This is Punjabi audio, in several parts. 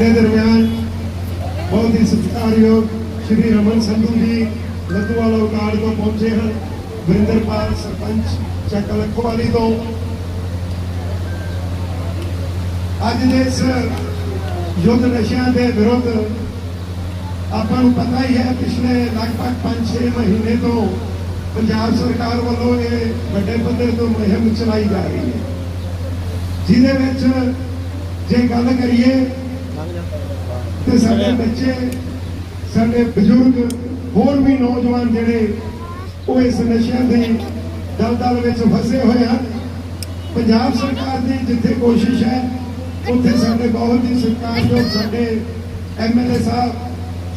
ਸਾਡੇ ਦਰਮਿਆਨ ਬਹੁਤ ਹੀ ਸਤਿਕਾਰਯੋਗ ਸ਼੍ਰੀ ਰਮਨ ਸੰਧੂ ਜੀ ਲੱਦੂਵਾਲਾ ਉਕਾੜ ਤੋਂ ਪਹੁੰਚੇ ਹਨ। ਵਰਿੰਦਰਪਾਲ ਸਰਪੰਚ ਚੱਕ ਲਖੋਵਾਲੀ ਤੋਂ। ਅੱਜ ਦੇ ਇਸ ਯੁੱਧ ਨਸ਼ਿਆਂ ਦੇ ਵਿਰੁੱਧ ਆਪਾਂ ਨੂੰ ਪਤਾ ਹੀ ਹੈ, ਪਿਛਲੇ ਲਗਭਗ 5-6 ਮਹੀਨੇ ਤੋਂ ਪੰਜਾਬ ਸਰਕਾਰ ਵੱਲੋਂ ਇਹ ਵੱਡੇ ਪੱਧਰ ਤੋਂ ਮੁਹਿੰਮ ਚਲਾਈ ਜਾ ਰਹੀ ਹੈ। ਜਿਹਦੇ ਵਿੱਚ ਜੇ ਗੱਲ ਕਰੀਏ ਤੇ ਸਾਡੇ ਬੱਚੇ, ਸਾਡੇ ਬਜ਼ੁਰਗ, ਹੋਰ ਵੀ ਨੌਜਵਾਨ ਜਿਹੜੇ ਉਹ ਇਸ ਨਸ਼ਿਆਂ ਦੇ ਦਲਦਲ ਵਿੱਚ ਫਸੇ ਹੋਏ ਹਨ। ਪੰਜਾਬ ਸਰਕਾਰ ਦੀ ਜਿੱਥੇ ਕੋਸ਼ਿਸ਼ ਹੈ, ਉੱਥੇ ਸਾਡੇ ਬਹੁਤ ਹੀ ਸਤਿਕਾਰਯੋਗ ਸਾਡੇ ਐਮਐਲਏ ਸਾਹਿਬ,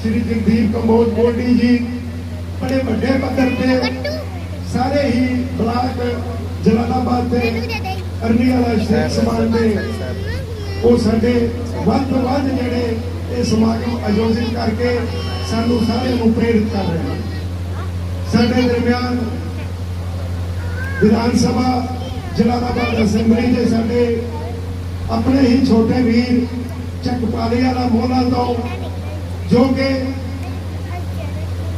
ਸ਼੍ਰੀ ਜਗਦੀਪ ਕੰਬੋਜ ਗੋਲਡੀ ਜੀ, ਬੜੇ ਵੱਡੇ ਪੱਧਰ ਤੇ ਸਾਰੇ ਹੀ ਬਲਾਕ ਜਲਾਲਾਬਾਦ ਤੇ ਅਰਨੀ ਸ਼ੇਖ ਸਮਾਨ ਦੇ, ਉਹ ਸਾਡੇ ਵੱਧ ਤੋਂ ਵੱਧ ਜਿਹੜੇ ਇਹ ਸਮਾਗਮ ਆਯੋਜਿਤ ਕਰਕੇ ਸਾਨੂੰ ਸਾਰਿਆਂ ਨੂੰ ਪ੍ਰੇਰਿਤ ਕਰ ਰਹੇ ਹਨ। ਸਾਡੇ ਦਰਮਿਆਨ ਵਿਧਾਨ ਸਭਾ ਜਲਾਲਾਬਾਦ ਅਸੈਂਬਲੀ ਦੇ ਸਾਡੇ ਆਪਣੇ ਹੀ ਛੋਟੇ ਵੀਰ ਚੱਕਪਾਲੇ ਵਾਲਾ ਮੋਹਲਾ ਤੋਂ ਜੋ ਕਿ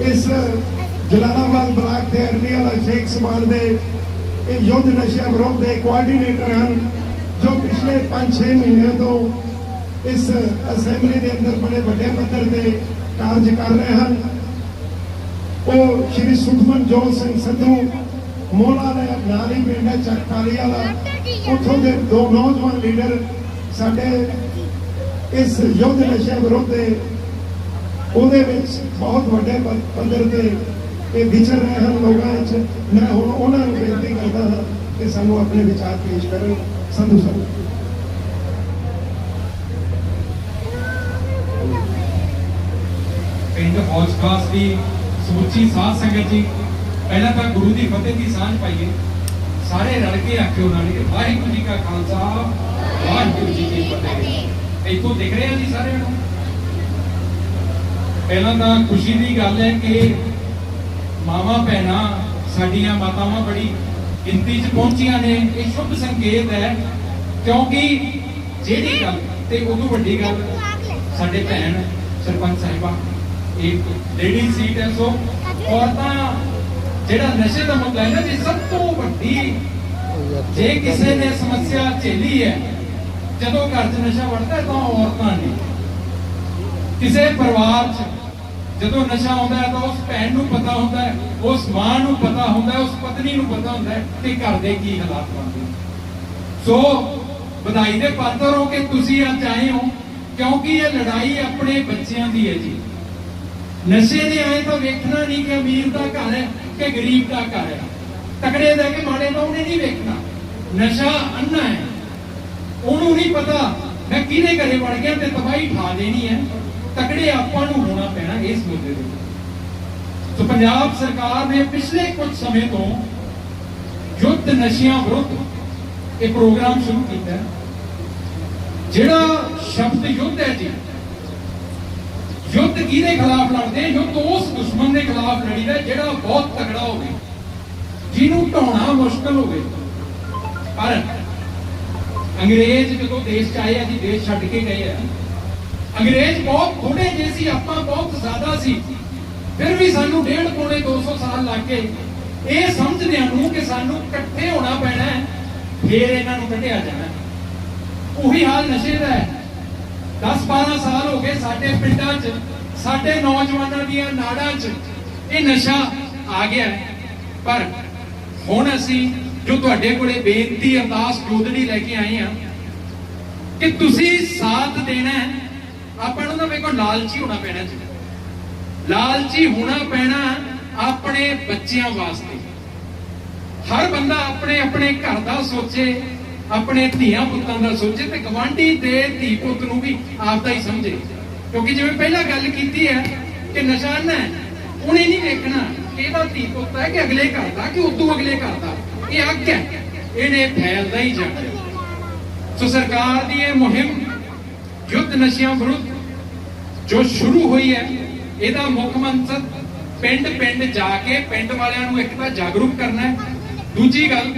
ਇਸ ਜਲਾਲਾਬਾਦ ਬਲਾਕ ਦੇ ਅਰਨੀ ਵਾਲਾ ਸ਼ੇਖ ਸਮਾਨ ਦੇ ਇਹ ਯੁੱਧ ਨਸ਼ਾ ਵਿਰੋਧ ਦੇ ਕੋਆਰਡੀਨੇਟਰ ਹਨ, ਜੋ ਪਿਛਲੇ 5-6 ਮਹੀਨਿਆਂ ਤੋਂ ਇਸ ਅਸੈਂਬਲੀ ਦੇ ਅੰਦਰ ਬੜੇ ਵੱਡੇ ਪੱਧਰ ਤੇ ਕਾਰਜ ਕਰ ਰਹੇ ਹਨ। ਉਹ ਸ਼੍ਰੀ ਸੁਖਮਨ ਜੋਤ ਸਿੰਘ ਸੰਧੂ ਮੋਲਾ ਦੇ ਨਾਲ ਹੀ ਪਿੰਡ ਹੈ ਚੱਕਪਾਲੀ ਵਾਲਾ ਉੱਥੋਂ ਦੇ ਦੋ ਨੌਜਵਾਨ ਲੀਡਰ ਸਾਡੇ ਇਸ ਯੁੱਧ ਨਸ਼ਾ ਵਿਰੁੱਧ ਦੇ, ਉਹਦੇ ਵਿੱਚ ਬਹੁਤ ਵੱਡੇ ਪੱਧਰ ਤੇ ਇਹ ਵਿਚਰ ਰਹੇ ਹਨ ਲੋਕਾਂ ਵਿੱਚ। ਮੈਂ ਹੁਣ ਉਹਨਾਂ ਨੂੰ ਬੇਨਤੀ ਕਰਦਾ ਹਾਂ ਕਿ ਸਾਨੂੰ ਆਪਣੇ ਵਿਚਾਰ ਪੇਸ਼ ਕਰਨ। ਸੰਧੂ ਸਾਹਿਬ। ਪਿੰਡ ਹੌਜ ਖਾਸ ਦੀ ਸਮੁੱਚੀ ਸਾਧ ਸੰਗਤ ਜੀ। ਪਹਿਲਾਂ ਤਾਂ ਗੁਰੂ ਦੀ ਫਤਿਹ ਦੀ ਸਾਂਝ ਪਾਈਏ। ਸਾਰੇ ਰਲ ਕੇ ਆਖਿਓ ਨਾਲ ਕਿ ਵਾਹਿਗੁਰੂ ਜੀ ਕਾ ਖਾਲਸਾ, ਵਾਹਿਗੁਰੂ ਜੀ ਕੀ ਫਤਿਹ। ਇੱਥੋਂ ਦਿਖ ਰਿਹਾ ਜੀ ਸਾਰਿਆਂ ਨੂੰ? ਪਹਿਲਾਂ ਤਾਂ ਖੁਸ਼ੀ ਦੀ ਗੱਲ ਹੈ ਕਿ ਮਾਵਾਂ ਭੈਣਾਂ ਸਾਡੀਆਂ ਮਾਤਾਵਾਂ ਬੜੀ ਗਿਣਤੀ 'ਚ ਪਹੁੰਚੀਆਂ ਨੇ। ਇਹ ਸ਼ੁਭ ਸੰਕੇਤ ਹੈ। ਕਿਉਂਕਿ ਜਿਹੜੀ ਗੱਲ ਤੇ ਉਦੋਂ ਵੱਡੀ ਗੱਲ ਸਾਡੇ ਭੈਣ ਸਰਪੰਚ ਸਾਹਿਬਾ ਲੇਡੀ ਸੀਟ ਹੈ ਸੋ ਔਰਤਾਂ, ਜਿਹੜਾ ਨਸ਼ੇ ਦਾ ਮੁੱਦਾ ਹੈ ਨਾ ਜੀ, ਸਭ ਤੋਂ ਵੱਡੀ, ਜੇ ਕਿਸੇ ਨੇ ਸਮੱਸਿਆ ਝੇਲੀ ਹੈ, ਜਦੋਂ ਘਰ 'ਚ ਨਸ਼ਾ ਵੜਦਾ ਤਾਂ ਔਰਤਾਂ ਨੇ। ਕਿਸੇ ਪਰਿਵਾਰ 'ਚ ਜਦੋਂ ਨਸ਼ਾ ਆਉਂਦਾ ਹੈ ਤਾਂ ਉਸ ਭੈਣ ਨੂੰ ਪਤਾ ਹੁੰਦਾ ਹੈ, ਉਸ ਮਾਂ ਨੂੰ ਪਤਾ ਹੁੰਦਾ ਹੈ, ਉਸ ਪਤਨੀ ਨੂੰ ਪਤਾ ਹੁੰਦਾ ਹੈ ਕਿ ਘਰ ਦੇ ਕੀ ਹਾਲਾਤ ਬਣਦੇ ਸੋ ਵਧਾਈ ਦੇ ਪਾਤਰ ਹੋ ਕਿ ਤੁਸੀਂ ਅੱਜ ਆਏ ਹੋ, ਕਿਉਂਕਿ ਇਹ ਲੜਾਈ ਆਪਣੇ ਬੱਚਿਆਂ ਦੀ ਹੈ ਜੀ। ਨਸ਼ੇ ਦੇ ਆਏ ਤਾਂ ਵੇਖਣਾ ਨਹੀਂ ਕਿ ਅਮੀਰ ਦਾ ਘਰ ਹੈ ਕਿ ਗਰੀਬ ਦਾ ਘਰ ਹੈ। ਤਕੜੇ ਦਾ ਕਿ ਮਾੜੇ ਦਾ ਉਹਨੇ ਨਹੀਂ ਵੇਖਣਾ। ਨਸ਼ਾ ਅੰਨਾ ਹੈ। ਉਹਨੂੰ ਨਹੀਂ ਪਤਾ ਮੈਂ ਕਿਹਦੇ ਘਰੇ ਵੜ ਗਿਆ ਤੇ ਤਬਾਹੀ ਠਾ ਦੇਣੀ ਹੈ। ਤਕੜੇ ਆਪਾਂ ਨੂੰ ਹੋਣਾ ਪੈਣਾ ਇਸ ਮੁੱਦੇ ਦੇ ਸੋ ਪੰਜਾਬ ਸਰਕਾਰ ਨੇ ਪਿਛਲੇ ਕੁਝ ਸਮੇਂ ਤੋਂ ਯੁੱਧ ਨਸ਼ਿਆਂ ਵਿਰੁੱਧ ਇਹ ਪ੍ਰੋਗਰਾਮ ਸ਼ੁਰੂ ਕੀਤਾ ਜਿਹੜਾ ਸ਼ਬਦ ਯੁੱਧ ਹੈ ਜੀ ਯੁੱਧ ਕਿਹਦੇ ਖਿਲਾਫ ਲੜਦੇ ਯੁੱਧ ਉਸ ਦੁਸ਼ਮਣ ਦੇ ਖਿਲਾਫ ਲੜੀਦਾ ਜਿਹੜਾ ਬਹੁਤ ਤਗੜਾ ਹੋਵੇ। ਜਿਹਨੂੰ ਢਾਉਣਾ ਮੁਸ਼ਕਲ ਹੋਵੇ। ਪਰ ਅੰਗਰੇਜ਼ ਜਦੋਂ ਦੇਸ਼ ਚ ਆਏ ਆ ਜੀ ਦੇਸ਼ ਛੱਡ ਕੇ ਗਏ ਆ। ਅੰਗਰੇਜ਼ ਬਹੁਤ ਥੋੜੇ ਜਿਹੇ ਸੀ, ਆਪਾਂ ਬਹੁਤ ਜ਼ਿਆਦਾ ਸੀ। ਫਿਰ ਵੀ ਸਾਨੂੰ ਡੇਢ ਪੌਣੇ 200 ਸਾਲ ਲੱਗ ਗਏ। ਇਹ ਸਮਝਦਿਆਂ ਨੂੰ ਕਿ ਸਾਨੂੰ ਇਕੱਠੇ ਹੋਣਾ ਪੈਣਾ ਹੈ, ਫਿਰ ਇਹਨਾਂ ਨੂੰ ਕੱਢਿਆ ਜਾਣਾ ਉਹੀ ਹਾਲ ਨਸ਼ੇ ਦਾ ਹੈ। 10 12 ਸਾਲ ਹੋ ਗਏ ਸਾਡੇ ਪਿੰਡਾਂ 'ਚ, ਸਾਡੇ ਨੌਜਵਾਨਾਂ ਦੀਆਂ ਨਾੜਾਂ 'ਚ ਇਹ ਨਸ਼ਾ ਆ ਗਿਆ ਪਰ ਹੁਣ ਅਸੀਂ ਜੋ ਤੁਹਾਡੇ ਕੋਲੇ ਬੇਨਤੀ, ਅਰਦਾਸ ਜੋਦੜੀ ਲੈ ਕੇ ਆਏ ਆ ਕਿ ਤੁਸੀਂ ਸਾਥ ਦੇਣਾ ਹੈ। ਆਪਾਂ ਨੂੰ ਨਾ ਵੇਖੋ ਲਾਲਚੀ ਹੋਣਾ ਪੈਣਾ ਜੀ। ਲਾਲਚੀ ਹੋਣਾ ਪੈਣਾ ਆਪਣੇ ਬੱਚਿਆਂ ਵਾਸਤੇ। ਹਰ ਬੰਦਾ ਆਪਣੇ ਆਪਣੇ ਘਰ ਦਾ ਸੋਚੇ ਆਪਣੇ ਧੀਆਂ ਪੁੱਤਾਂ ਦਾ ਸੋਚੇ ਤੇ ਗਵਾਂਢੀ ਦੇ ਧੀ ਪੁੱਤ ਨੂੰ ਵੀ ਆਪਦਾ ਹੀ ਸਮਝੇ। ਕਿਉਂਕਿ ਜਿਵੇਂ ਪਹਿਲਾਂ ਗੱਲ ਕੀਤੀ ਹੈ ਕਿ ਨਿਸ਼ਾਨਾ ਹੈ, ਉਹਨੇ ਨਹੀਂ ਵੇਖਣਾ ਇਹਦਾ ਧੀ ਪੁੱਤ ਹੈ ਕਿ ਅਗਲੇ ਘਰ ਦਾ, ਕਿ ਉਦੋਂ ਅਗਲੇ ਘਰ ਦਾ। ਇਹ ਅੱਗ ਹੈ, ਇਹਨੇ ਫੈਲਦਾ ਹੀ ਜਾਣਾ। ਸੋ ਸਰਕਾਰ ਦੀ ਇਹ ਮੁਹਿੰਮ ਯੁੱਧ ਨਸ਼ਿਆਂ ਵਿਰੁੱਧ ਜੋ ਸ਼ੁਰੂ ਹੋਈ ਹੈ, ਇਹਦਾ ਮੁੱਖ ਮੰਤਰ ਪਿੰਡ ਪਿੰਡ ਜਾ ਕੇ ਪਿੰਡ ਵਾਲਿਆਂ ਨੂੰ ਇੱਕ ਤਾਂ ਜਾਗਰੂਕ ਕਰਨਾ ਹੈ। ਦੂਜੀ ਗੱਲ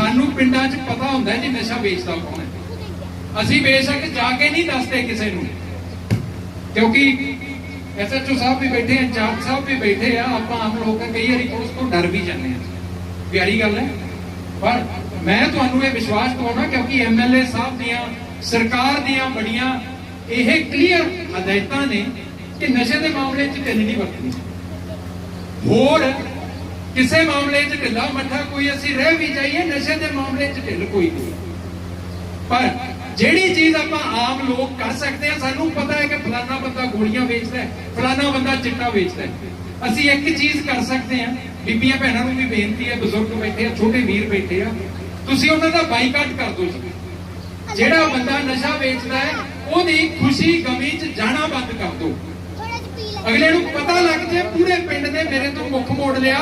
ਸਾਨੂੰ ਪਿੰਡਾਂ 'ਚ ਪਤਾ ਹੁੰਦਾ ਜੀ ਨਸ਼ਾ ਵੇਚਦਾ ਕੌਣ ਹੈ। ਅਸੀਂ ਬੇਸ਼ੱਕ ਜਾ ਕੇ ਨਹੀਂ ਦੱਸਦੇ ਕਿਸੇ ਨੂੰ। ਕਿਉਂਕਿ ਐਸਐਚਓ ਸਾਹਿਬ ਵੀ ਬੈਠੇ ਆ, ਇੰਚਾਰਜ ਸਾਹਿਬ ਵੀ ਬੈਠੇ ਆ, ਆਪਾਂ ਆਮ ਲੋਕ ਕਈ ਵਾਰੀ ਪੁਲਿਸ ਤੋਂ ਡਰ ਵੀ ਜਾਂਦੇ ਆ। ਪਿਆਰੀ ਗੱਲ ਹੈ। ਪਰ ਮੈਂ ਤੁਹਾਨੂੰ ਇਹ ਵਿਸ਼ਵਾਸ ਦਿਵਾਉਣਾ ਕਿਉਂਕਿ ਐਮਐਲਏ ਸਾਹਿਬ ਦੀਆਂ, ਸਰਕਾਰ ਦੀਆਂ ਬੜੀਆਂ ਇਹ ਕਲੀਅਰ ਹਦਾਇਤਾਂ ਨੇ ਕਿ ਨਸ਼ੇ ਦੇ ਮਾਮਲੇ 'ਚ ਤਿੰਨ ਨਹੀਂ ਵਰਤਣੀ ਹੋਰ ਕਿਸੇ ਮਾਮਲੇ 'ਚ ਢਿੱਲਾ ਮੱਠਾ ਕੋਈ ਅਸੀਂ ਰਹਿ ਵੀ ਜਾਈਏ ਨਸ਼ੇ ਦੇ ਮਾਮਲੇ 'ਚ ਢਿੱਲ ਕੋਈ ਨਹੀਂ। ਪਰ ਜਿਹੜੀ ਚੀਜ਼ ਆਪਾਂ ਆਮ ਲੋਕ ਕਰ ਸਕਦੇ ਆ ਸਾਨੂੰ ਪਤਾ ਹੈ ਕਿ ਫਲਾਣਾ ਬੰਦਾ ਗੋਲੀਆਂ ਵੇਚਦਾ ਹੈ ਫਲਾਣਾ ਬੰਦਾ ਚਿੱਟਾ ਵੇਚਦਾ ਹੈ। ਅਸੀਂ ਇੱਕ ਚੀਜ਼ ਕਰ ਸਕਦੇ ਆ ਬੀਬੀਆਂ ਭੈਣਾਂ ਨੂੰ ਵੀ ਬੇਨਤੀ ਹੈ ਬਜ਼ੁਰਗ ਬੈਠੇ ਆ ਛੋਟੇ ਵੀਰ ਬੈਠੇ ਆ ਤੁਸੀਂ ਉਹਨਾਂ ਦਾ ਬਾਈਕਾਟ ਕਰ ਦਿਓ ਜੀ। ਜਿਹੜਾ ਬੰਦਾ ਨਸ਼ਾ ਵੇਚਦਾ ਹੈ ਉਹਦੀ ਖੁਸ਼ੀ ਗਮੀ 'ਚ ਜਾਣਾ ਬੰਦ ਕਰ ਦਿਓ। ਅਗਲੇ ਨੂੰ ਪਤਾ ਲੱਗ ਜੇ ਪੂਰੇ ਪਿੰਡ ਨੇ ਮੇਰੇ ਤੋਂ ਮੁੱਖ ਮੋੜ ਲਿਆ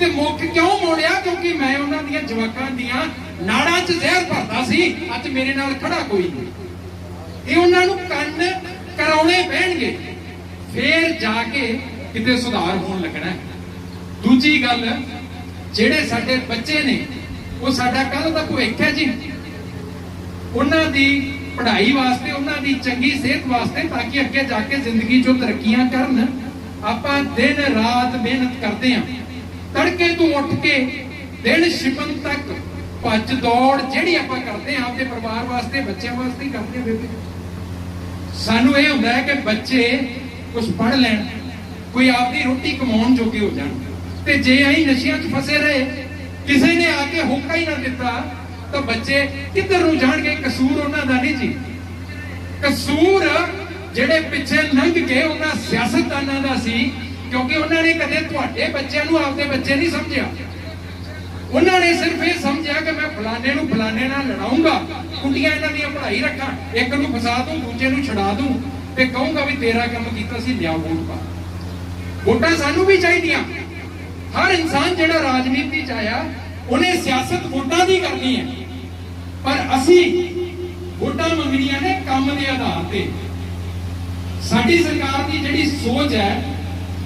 ਤੇ ਮੁੱਖ ਕਿਉਂ ਮੋੜਿਆ? ਕਿਉਂਕਿ ਮੈਂ ਉਹਨਾਂ ਦੀਆਂ ਜਵਾਕਾਂ ਦੀਆਂ ਨਾੜਾਂ 'ਚ ਜ਼ਹਿਰ ਭਰਦਾ ਸੀ। ਅੱਜ ਮੇਰੇ ਨਾਲ ਖੜਾ ਕੋਈ ਨਹੀਂ। ਇਹ ਉਹਨਾਂ ਨੂੰ ਕੰਨ ਕਰਾਉਣੇ ਪੈਣਗੇ। ਫੇਰ ਜਾ ਕੇ ਕਿਤੇ ਸੁਧਾਰ ਹੋਣ ਲੱਗਣਾ ਦੂਜੀ ਗੱਲ, ਜਿਹੜੇ ਸਾਡੇ ਬੱਚੇ ਨੇ, ਉਹ ਸਾਡਾ ਕੱਲ ਦਾ ਭਵਿੱਖ ਹੈ ਜੀ। ਉਹਨਾਂ ਦੀ ਪੜ੍ਹਾਈ ਵਾਸਤੇ, ਉਹਨਾਂ ਦੀ ਚੰਗੀ ਸਿਹਤ ਵਾਸਤੇ ਤਾਂ ਕਿ ਅੱਗੇ ਜਾ ਕੇ ਜ਼ਿੰਦਗੀ 'ਚੋਂ ਤਰੱਕੀਆਂ ਕਰਨ। ਆਪਾਂ ਦਿਨ ਰਾਤ ਮਿਹਨਤ ਕਰਦੇ ਆਂ ਤੜਕੇ ਤੋਂ ਉੱਠ ਕੇ ਦਿਨ ਛਿਪਣ ਤੱਕ ਭੱਜ ਦੌੜ ਜਿਹੜੀ ਆਪਾਂ ਕਰਦੇ ਆਂ ਆਪਣੇ ਪਰਿਵਾਰ ਵਾਸਤੇ, ਬੱਚਿਆਂ ਵਾਸਤੇ ਕਰਦੇ ਬੇਬੇ। ਸਾਨੂੰ ਇਹ ਹੁੰਦਾ ਹੈ ਕਿ ਬੱਚੇ ਕੁਝ ਪੜ੍ਹ ਲੈਣ, ਕੋਈ ਆਪਦੀ ਰੋਟੀ ਕਮਾਉਣ ਜੋਗੇ ਹੋ ਜਾਣ। ਤੇ ਜੇ ਅਸੀਂ ਨਸ਼ਿਆਂ 'ਚ ਫਸੇ ਰਹੇ, ਕਿਸੇ ਨੇ ਆ ਕੇ ਹੋਕਾ ਹੀ ਨਾ ਦਿੱਤਾ, ਤਾਂ ਬੱਚੇ ਕਿੱਧਰ ਨੂੰ ਜਾਣਗੇ? ਕਸੂਰ ਉਹਨਾਂ ਦਾ ਨਹੀਂ ਜੀ। ਕਸੂਰ ਜਿਹੜੇ ਪਿੱਛੇ ਲੰਘ ਕੇ ਉਹਨਾਂ ਸਿਆਸਤਦਾਨਾਂ ਦਾ ਸੀ ਕਿਉਂਕਿ ਉਹਨਾਂ ਨੇ ਕਦੇ ਤੁਹਾਡੇ ਬੱਚਿਆਂ ਨੂੰ ਆਪਦੇ ਬੱਚੇ ਨਹੀਂ ਸਮਝਿਆ। ਉਹਨਾਂ ਨੇ ਸਿਰਫ ਇਹ ਸਮਝਿਆ ਕਿ ਮੈਂ ਫਲਾਣੇ ਨੂੰ ਫਲਾਣੇ ਨਾਲ ਲੜਾਉਂਗਾ। ਕੁੰਡੀਆਂ ਇਹਨਾਂ ਦੀਆਂ ਪੜ੍ਹਾਈ ਰੱਖਾਂ, ਇੱਕ ਨੂੰ ਫਸਾ ਦੂੰ, ਦੂਜੇ ਨੂੰ ਛਡਾ ਦੂੰ ਤੇ ਕਹੂੰਗਾ ਵੀ ਤੇਰਾ ਕੰਮ ਕੀਤਾ ਸੀ ਲਿਆ ਵੋਟ ਪਾ। ਵੋਟਾਂ ਸਾਨੂੰ ਵੀ ਚਾਹੀਦੀਆਂ। ਹਰ ਇਨਸਾਨ ਜਿਹੜਾ ਰਾਜਨੀਤੀ ਚ ਆਇਆ, ਉਹਨੇ ਸਿਆਸਤ ਵੋਟਾਂ ਦੀ ਕਰਨੀ ਹੈ। ਪਰ ਅਸੀਂ ਵੋਟਾਂ ਮੰਗਣੀਆਂ ਨੇ ਕੰਮ ਦੇ ਆਧਾਰ ਤੇ। ਸਾਡੀ ਸਰਕਾਰ ਦੀ ਜਿਹੜੀ ਸੋਚ ਹੈ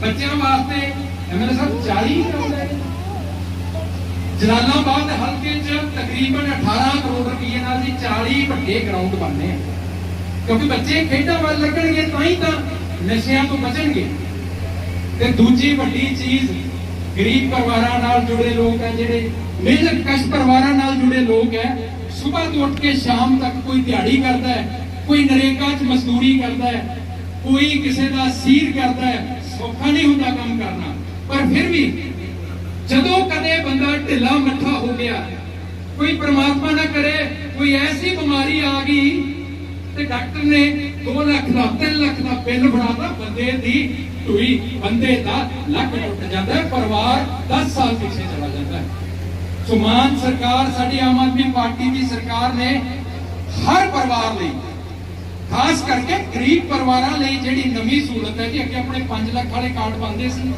ਬੱਚਿਆਂ ਵਾਸਤੇ ਐਮਐਲਏ ਸਾਹਿਬ 40 ਕਰੋੜ ਹੈ। ਜਲਾਲਾਬਾਦ ਹਲਕੇ 'ਚ ਤਕਰੀਬਨ 18 ਕਰੋੜ ਰੁਪਏ ਨਾਲ ਜੀ 40 ਵੱਡੇ ਗਰਾਊਂਡ ਬਣਨੇ ਆ। ਕਿਉਂਕਿ ਬੱਚੇ ਖੇਡਾਂ ਵੱਲ ਲੱਗਣਗੇ ਤਾਂ ਹੀ ਤਾਂ ਨਸ਼ਿਆਂ ਤੋਂ ਬਚਣਗੇ। ਤੇ ਦੂਜੀ ਵੱਡੀ ਚੀਜ਼, ਗਰੀਬ ਪਰਿਵਾਰਾਂ ਨਾਲ ਜੁੜੇ ਲੋਕ ਹੈ ਜਿਹੜੇ ਮਿਹਨਤ ਕਸ਼ ਪਰਿਵਾਰਾਂ ਨਾਲ ਜੁੜੇ ਲੋਕ ਹੈ ਸਵੇਰ ਤੋਂ ਉੱਠ ਕੇ ਸ਼ਾਮ ਤੱਕ ਕੋਈ ਦਿਹਾੜੀ ਕਰਦਾ ਹੈ, ਕੋਈ ਨਰੇਗਾ 'ਚ ਮਜ਼ਦੂਰੀ ਕਰਦਾ ਹੈ, ਕੋਈ ਕਿਸੇ ਦਾ ਸੀਰ ਕਰਦਾ ਹੈ ਸੌਖਾ ਨਹੀਂ ਹੁੰਦਾ ਕੰਮ ਕਰਨਾ। ਪਰ ਫਿਰ ਵੀ ਜਦੋਂ ਕਦੇ ਬੰਦਾ ਢਿੱਲਾ ਮੱਠਾ ਹੋ ਗਿਆ, ਕੋਈ ਪ੍ਰਮਾਤਮਾ ਨਾ ਕਰੇ, ਕੋਈ ਐਸੀ ਬਿਮਾਰੀ ਆ ਗਈ ਤੇ ਡਾਕਟਰ ਨੇ 2 ਲੱਖ ਦਾ 3 ਲੱਖ ਦਾ ਬਿੱਲ ਬਣਾਤਾ, ਬੰਦੇ ਦੀ ਢੂਈ ਬੰਦੇ ਦਾ ਲੱਕ ਟੁੱਟ ਜਾਂਦਾ ਹੈ ਪਰਿਵਾਰ 10 ਸਾਲ ਪਿੱਛੇ ਚਲਾ ਜਾਂਦਾ। ਹੈ ਸੁਮਾਨ ਸਰਕਾਰ, ਸਾਡੀ ਆਮ ਆਦਮੀ ਪਾਰਟੀ ਦੀ ਸਰਕਾਰ ਨੇ ਹਰ ਪਰਿਵਾਰ ਲਈ ਖਾਸ ਕਰਕੇ ਗਰੀਬ ਪਰਿਵਾਰਾਂ ਲਈ ਜਿਹੜੀ ਨਵੀਂ ਸਹੂਲਤ ਹੈ ਜੀ, ਅੱਗੇ ਆਪਣੇ 5 ਲੱਖ ਵਾਲੇ ਕਾਰਡ ਬੰਦੇ ਸੀ।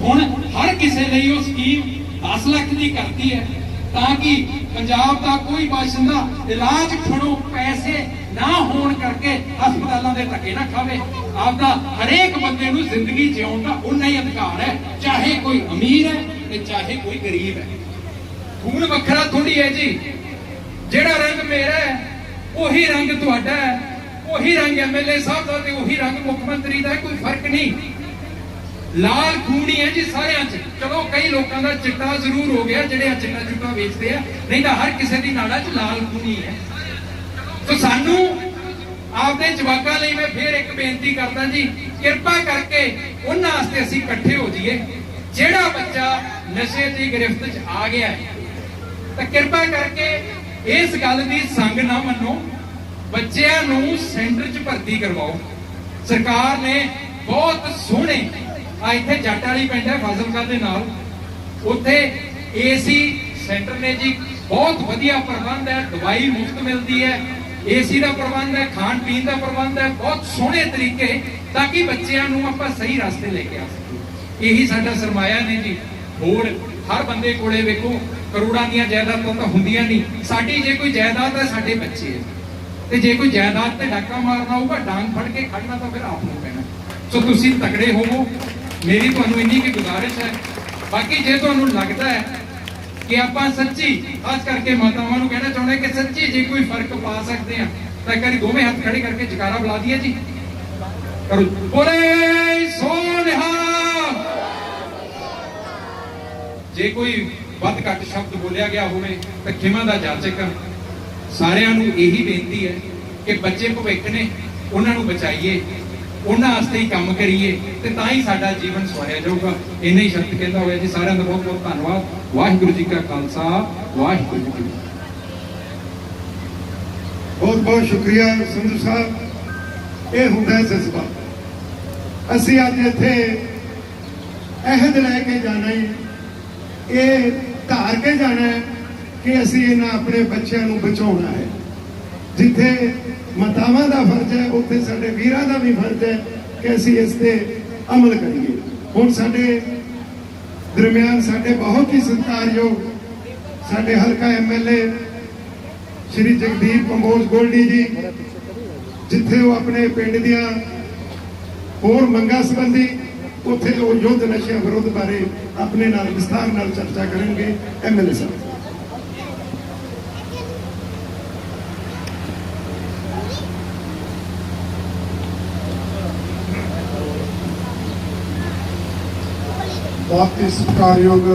ਹੁਣ ਹਰ ਕਿਸੇ ਲਈ ਉਹ ਸਕੀਮ 10 ਲੱਖ ਦੀ ਕਰਤੀ ਹੈ, ਤਾਂ ਕਿ ਪੰਜਾਬ ਦਾ ਕੋਈ ਬਾਸ਼ਿੰਦਾ ਇਲਾਜ ਖੜੋ, ਪੈਸੇ ਨਾ ਹੋਣ ਕਰਕੇ ਹਸਪਤਾਲਾਂ ਦੇ ਧੱਕੇ ਨਾ ਖਾਵੇ। ਆਪਦਾ ਹਰੇਕ ਬੰਦੇ ਨੂੰ ਜ਼ਿੰਦਗੀ ਜਿਉਣ ਦਾ ਉਨਾ ਹੀ ਅਧਿਕਾਰ ਹੈ, ਚਾਹੇ ਕੋਈ ਅਮੀਰ ਹੈ ਤੇ ਚਾਹੇ ਕੋਈ ਗਰੀਬ ਹੈ। ਖੂਨ ਵੱਖਰਾ ਥੋੜੀ ਹੈ ਜੀ, ਜਿਹੜਾ ਰੰਗ ਮੇਰਾ ਹੈ, ਉਹੀ ਰੰਗ ਤੁਹਾਡਾ ਹੈ। ਉਹੀ ਰੰਗ ਐਮਐਲਏ ਸਾਹਿਬ ਦਾ ਤੇ ਉਹੀ ਰੰਗ ਮੁੱਖ ਮੰਤਰੀ ਦਾ, ਕੋਈ ਫ਼ਰਕ ਨਹੀਂ। ਲਾਲ ਖੂਨ ਹੈ ਜੀ ਸਾਰਿਆਂ 'ਚ। ਚਲੋ, ਕਈ ਲੋਕਾਂ ਦਾ ਚਿੱਟਾ ਜ਼ਰੂਰ ਹੋ ਗਿਆ, ਜਿਹੜੇ ਆ ਚਿੱਟਾ ਚੁੱਟਾ ਵੇਚਦੇ ਆ। ਨਹੀਂ ਤਾਂ ਹਰ ਕਿਸੇ ਦੀ ਨਾੜਾ 'ਚ ਲਾਲ ਖੂਨ ਹੈ ਤੋ ਸਾਨੂੰ ਆਪਦੇ ਜਵਾਕਾਂ ਲਈ ਮੈਂ ਫੇਰ ਇੱਕ ਬੇਨਤੀ ਕਰਦਾ ਜੀ, ਕਿਰਪਾ ਕਰਕੇ ਉਹਨਾਂ ਵਾਸਤੇ ਅਸੀਂ ਇਕੱਠੇ ਹੋ ਜਾਈਏ। ਜਿਹੜਾ ਬੱਚਾ ਨਸ਼ੇ ਦੀ ਗ੍ਰਿਫਤ 'ਚ ਆ ਗਿਆ ਤਾਂ ਕਿਰਪਾ ਕਰਕੇ ਇਸ ਗੱਲ ਦੀ ਸੰਗ ਨਾ ਮੰਨੋ। ਬੱਚਿਆਂ ਨੂੰ ਸੈਂਟਰ 'ਚ ਭਰਤੀ ਕਰਵਾਓ। ਸਰਕਾਰ ਨੇ ਬਹੁਤ ਸੋਹਣੇ ਆ ਇੱਥੇ ਜੱਟ ਵਾਲੀ ਪਿੰਡ ਹੈ ਫਾਜ਼ਿਲਕਾ ਦੇ ਨਾਲ। ਉੱਥੇ ਏਸੀ ਸੈਂਟਰ ਨੇ ਜੀ ਬਹੁਤ ਵਧੀਆ ਪ੍ਰਬੰਧ ਹੈ, ਦਵਾਈ ਮੁਫਤ ਮਿਲਦੀ ਹੈ। ਏਸੀ ਦਾ ਪ੍ਰਬੰਧ ਹੈ, ਖਾਣ ਪੀਣ ਦਾ ਪ੍ਰਬੰਧ ਹੈ, ਬਹੁਤ ਸੋਹਣੇ ਤਰੀਕੇ ਤਾਂ ਕਿ ਬੱਚਿਆਂ ਨੂੰ ਆਪਾਂ ਸਹੀ ਰਸਤੇ ਲੈ ਕੇ ਆ ਸਕੀਏ। ਇਹੀ ਸਾਡਾ ਸਰਮਾਇਆ ਨੇ ਜੀ। ਹੋਰ ਹਰ ਬੰਦੇ ਕੋਲੇ ਵੇਖੋ, ਕਰੋੜਾਂ ਦੀਆਂ ਜਾਇਦਾਦਾਂ ਤਾਂ ਹੁੰਦੀਆਂ ਨਹੀਂ। ਸਾਡੀ ਜੇ ਕੋਈ ਜਾਇਦਾਦ ਹੈ, ਸਾਡੇ ਬੱਚੇ ਹੈ ਤੇ ਜੇ ਕੋਈ ਜਾਇਦਾਦ ਤੇ ਡਾਕਾ ਮਾਰਨਾ ਹੋਊਗਾ, ਡਾਂਗ ਫੜ ਕੇ ਖੜਨਾ ਤਾਂ ਫਿਰ ਆਪ ਨੂੰ ਪੈਣਾ। ਸੋ ਤੁਸੀਂ ਤਕੜੇ ਹੋਵੋ। ਮੇਰੀ ਤੁਹਾਨੂੰ ਇੰਨੀ ਕੀ ਗੁਜ਼ਾਰਿਸ਼ ਹੈ। ਬਾਕੀ ਜੇ ਤੁਹਾਨੂੰ ਲੱਗਦਾ ਹੈ ਕਿ ਆਪਾਂ ਸੱਚੀ, ਖਾਸ ਕਰਕੇ ਮਾਤਾਵਾਂ ਨੂੰ ਕਹਿਣਾ ਚਾਹੁੰਦੇ ਕਿ ਸੱਚੀ ਜੇ ਕੋਈ ਫ਼ਰਕ ਪਾ ਸਕਦੇ ਆ ਤਾਂ ਇੱਕ ਦੋਵੇਂ ਹੱਥ ਖੜੇ ਕਰਕੇ ਜਕਾਰਾ ਬੁਲਾ ਦਈਏ ਜੀ। ਕਰੋ। ਬੋਲੇ ਸੋਨਿਹਾ! ਜੇ ਕੋਈ ਵੱਧ ਘੱਟ ਸ਼ਬਦ ਬੋਲਿਆ ਗਿਆ ਹੋਵੇ, ਤਾਂ ਖਿਮਾ ਦਾ ਜਾਚਕ ਹਾਂ। ਸਾਰਿਆਂ ਨੂੰ ਇਹੀ ਬੇਨਤੀ ਹੈ ਕਿ ਬੱਚੇ ਭਵਿੱਖ ਨੇ, ਉਹਨਾਂ ਨੂੰ ਬਚਾਈਏ, ਉਹਨਾਂ ਵਾਸਤੇ ਹੀ ਕੰਮ ਕਰੀਏ ਤੇ ਤਾਂ ਹੀ ਸਾਡਾ ਜੀਵਨ ਸਵਾਰਿਆ ਜਾਊਗਾ। ਇੰਨੇ ਹੀ ਸ਼ਬਦ ਕਹਿੰਦਾ ਹੋਇਆ ਜੀ, ਸਾਰਿਆਂ ਦਾ ਬਹੁਤ ਬਹੁਤ ਧੰਨਵਾਦ। ਵਾਹਿਗੁਰੂ ਜੀ ਕਾ ਖਾਲਸਾ, ਵਾਹਿਗੁਰੂ ਜੀ ਕੀ ਬਹੁਤ ਬਹੁਤ ਸ਼ੁਕਰੀਆ ਸੰਧੂ ਸਾਹਿਬ। ਇਹ ਹੁੰਦਾ ਹੈ ਜਜ਼ਬਾ। ਅਸੀਂ ਅੱਜ ਇੱਥੇ ਅਹਿਦ ਲੈ ਕੇ ਜਾਣਾ ਹੈ। ਇਹ ਧਾਰ ਕੇ ਜਾਣਾ ਹੈ। ਕਿ ਅਸੀਂ ਇਹਨਾਂ ਆਪਣੇ ਬੱਚਿਆਂ ਨੂੰ ਬਚਾਉਣਾ ਹੈ। ਜਿੱਥੇ ਮਾਤਾਵਾਂ ਦਾ ਫਰਜ਼ ਹੈ, ਉੱਥੇ ਸਾਡੇ ਵੀਰਾਂ ਦਾ ਵੀ ਫਰਜ਼ ਹੈ ਕਿ ਅਸੀਂ ਇਸ ਤੇ ਅਮਲ ਕਰੀਏ। ਹੁਣ ਸਾਡੇ ਦਰਮਿਆਨ ਸਾਡੇ ਬਹੁਤ ਹੀ ਸਤਿਕਾਰਯੋਗ ਸਾਡੇ ਹਲਕਾ ਐਮਐਲਏ ਸ਼੍ਰੀ ਜਗਦੀਪ ਕੰਬੋਜ ਗੋਲਡੀ ਜੀ, ਜਿੱਥੇ ਉਹ ਆਪਣੇ ਪਿੰਡ ਦੀਆਂ ਹੋਰ ਮੰਗਾਂ ਸੰਬੰਧੀ ਉੱਥੇ ਉਹ ਯੁੱਧ ਨਸ਼ਿਆਂ ਵਿਰੁੱਧ ਬਾਰੇ ਆਪਣੇ ਨਾਲ ਵਿਸਥਾਰ ਨਾਲ ਚਰਚਾ ਕਰਨਗੇ ਐਮਐਲਏ ਸਾਹਿਬ। ਬਹੁਤ ਹੀ ਸਤਿਕਾਰਯੋਗ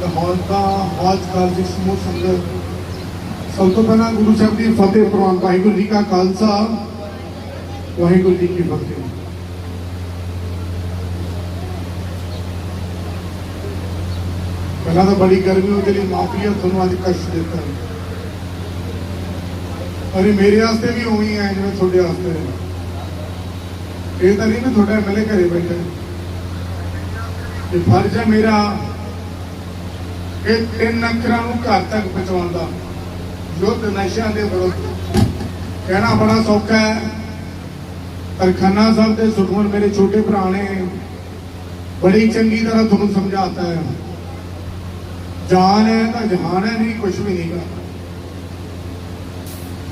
ਲਾਹੌਰ ਦਾ ਹੌਜ ਕਾਲਜ ਸਮੂਹ ਸੰਗਤ। ਸਭ ਤੋਂ ਪਹਿਲਾਂ ਗੁਰੂ ਸਾਹਿਬ ਦੀ ਫਤਿਹ ਪ੍ਰਵਾਨ, ਵਾਹਿਗੁਰੂ ਜੀ ਕਾ ਖਾਲਸਾ, ਵਾਹਿਗੁਰੂ ਜੀ ਕੀ ਫਤਿਹ। ਪਹਿਲਾਂ ਤਾਂ ਬੜੀ ਗਰਮੀ ਹੋ ਲਈ ਮਾਫੀ ਹੈ ਤੁਹਾਨੂੰ ਅੱਜ ਕਸ਼ਟ ਦਿੱਤਾ। ਅਰੇ ਮੇਰੇ ਵਾਸਤੇ ਵੀ ਉਵੇਂ ਹੈ ਜਿਵੇਂ ਤੁਹਾਡੇ ਵਾਸਤੇ। ਹੈ ਇਹ ਤਾਂ ਨਹੀਂ ਮੈਂ ਤੁਹਾਡੇ ਐਮਐਲਏ ਘਰੇ ਬੈਠਾ ਇਹ ਫਰਜ਼ ਹੈ ਮੇਰਾ ਇਹ ਤਿੰਨ ਅੱਖਰਾਂ ਨੂੰ ਘਰ ਤੱਕ ਪਹੁੰਚਾਉਣ ਯੁੱਧ ਨਸ਼ਿਆਂ ਦੇ ਵਿਰੁੱਧ। ਕਹਿਣਾ ਬੜਾ ਸੌਖਾ ਹੈ। ਪਰ ਖੰਨਾ ਸਾਹਿਬ ਦੇ ਸੁਖਮਨ ਮੇਰੇ ਛੋਟੇ ਭਰਾ ਨੇ ਬੜੀ ਚੰਗੀ ਤਰ੍ਹਾਂ ਤੁਹਾਨੂੰ ਸਮਝਾਤਾ ਹੈ। ਜਾਨ ਹੈ ਤਾਂ ਜਹਾਨ ਹੈ, ਨਹੀਂ ਕੁਝ ਵੀ ਨਹੀਂਗਾ